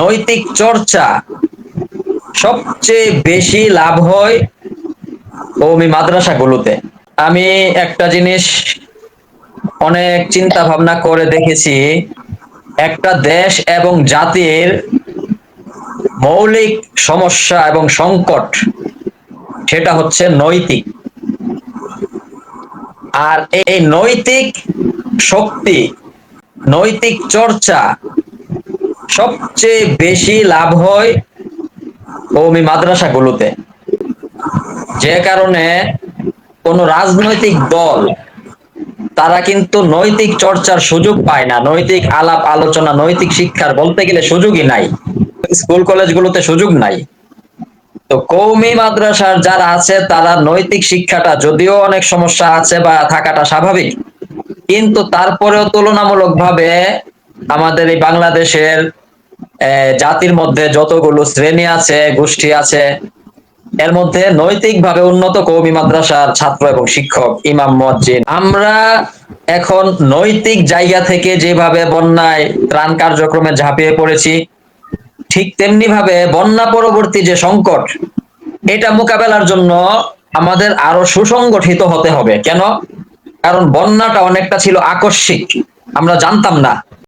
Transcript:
নৈতিক চর্চা সবচেয়ে বেশি লাভ হয় কৌমি মাদ্রাসাগুলোতে। আমি একটা জিনিস অনেক চিন্তা ভাবনা করে দেখেছি, একটা দেশ এবং জাতির মৌলিক সমস্যা এবং সংকট, সেটা হচ্ছে নৈতিক। আর এই নৈতিক শক্তি, নৈতিক চর্চা সবচেয়ে বেশি লাভ হয় কৌমি মাদ্রাসাগুলোতে। যে কারণে কোন রাজনৈতিক দল, তারা কিন্তু নৈতিক চর্চার সুযোগ পায় না। নৈতিক আলাপ আলোচনা, নৈতিক শিক্ষার বলতে গেলে সুযোগই নাই। স্কুল কলেজগুলোতে সুযোগ নাই। তো কৌমি মাদ্রাসার যারা আছে, তারা নৈতিক শিক্ষাটা যদিও অনেক সমস্যা আছে বা থাকাটা স্বাভাবিক, কিন্তু তারপরেও তুলনামূলকভাবে আমাদের এই বাংলাদেশের জাতির মধ্যে যতগুলো শ্রেণি আছে, গোষ্ঠী আছে, এর মধ্যে নৈতিকভাবে উন্নত কৌমি মাদ্রাসার ছাত্র এবং শিক্ষক ইমাম, মুয়াজ্জিন। আমরা এখন নৈতিক জায়গা থেকে যেভাবে বন্যায় ত্রাণ কার্যক্রমে ঝাঁপিয়ে পড়েছি, ঠিক তেমনি ভাবে বন্যা পরবর্তী যে সংকট, এটা মোকাবেলার জন্য আমাদের আরও সুসংগঠিত হতে হবে। কেন? কারণ বন্যাটা অনেকটা ছিল আকস্মিক, আমরা জানতাম না।